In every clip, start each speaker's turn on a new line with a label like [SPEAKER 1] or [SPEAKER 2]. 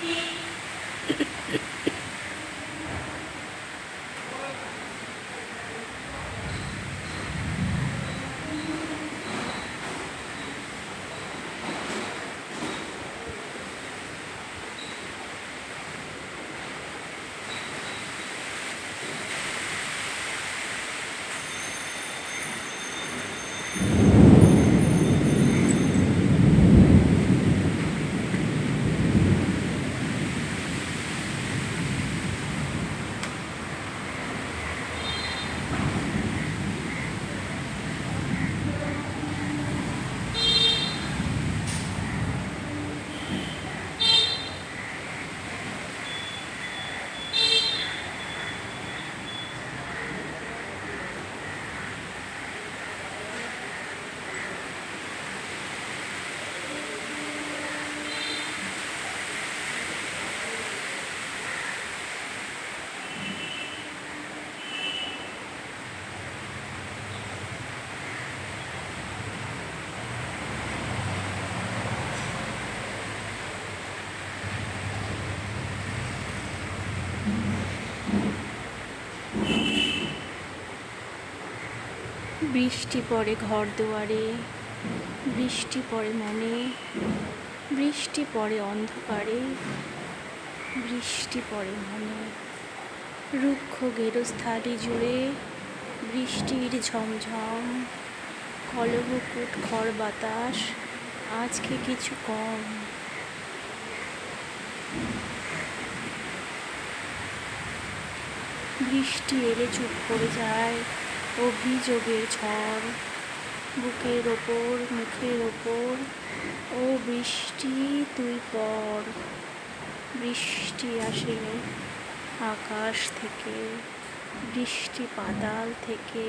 [SPEAKER 1] Thank you. বৃষ্টি পড়ে ঘর দুয়ারে, বৃষ্টি পড়ে মনে, বৃষ্টি পড়ে অন্ধকারে, বৃষ্টি পড়ে মনে। রুক্ষ গেরস্থালি জুড়ে বৃষ্টির ঝমঝম কলবকুট খড় বাতাস, আজকে কিছু কম। বৃষ্টি এলে চুপ করে যায় অভিযোগের ঝড়, বুকের ওপর, মুখের ওপর ও বৃষ্টি তুই পর। বৃষ্টি আসে আকাশ থেকে, বৃষ্টি পাতাল থেকে।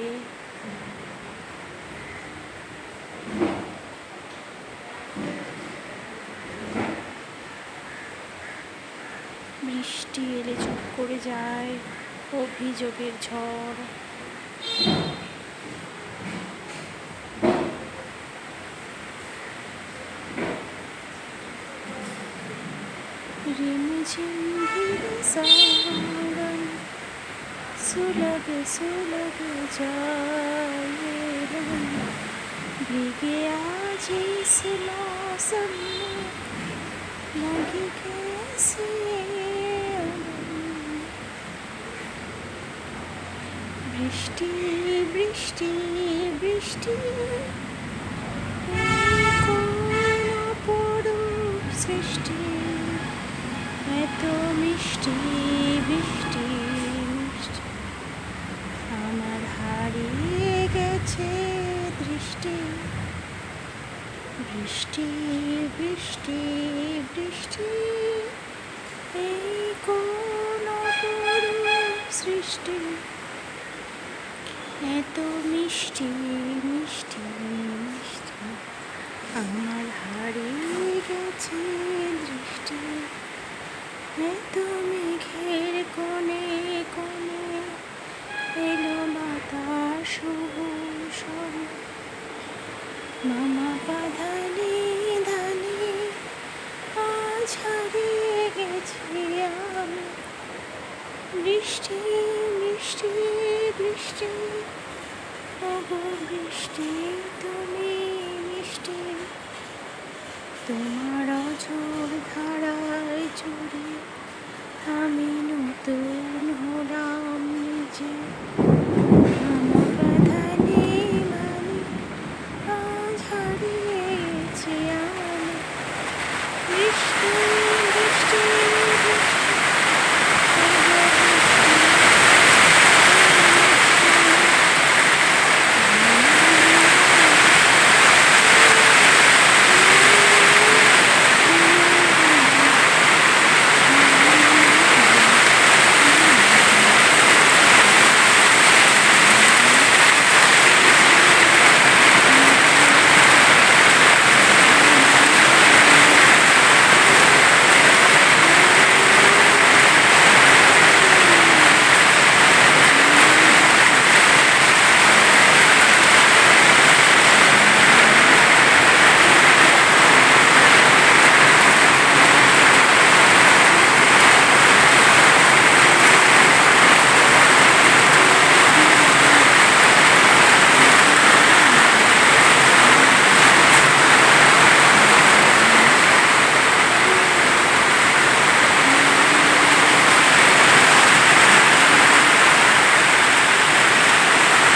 [SPEAKER 1] বৃষ্টি এলে চুপ করে যায় অভিযোগের ঝড়। रिमझिम भी सावन सुलग सुलग जाए हम भीगे आज इस मौसम में लगी कैसे अगन। বৃষ্টি বৃষ্টি বৃষ্টি এই কোন অপরূপ সৃষ্টি এত মিষ্টি বৃষ্টি মিষ্টি। আমার হারিয়ে গেছে দৃষ্টি। বৃষ্টি বৃষ্টি বৃষ্টি। এই কোন সৃষ্টি? এত মিষ্টি মিষ্টি মিষ্টি। আমার হারিয়ে গেছে এত মেঘের কোণে কোণে এলো বাতাস মামা বাধানি ধানি, আজ হারিয়ে গেছি আমি। বৃষ্টি বৃষ্টি বৃষ্টি, ওগো বৃষ্টি, তুমি মিষ্টি। তোমার অঝোর আজ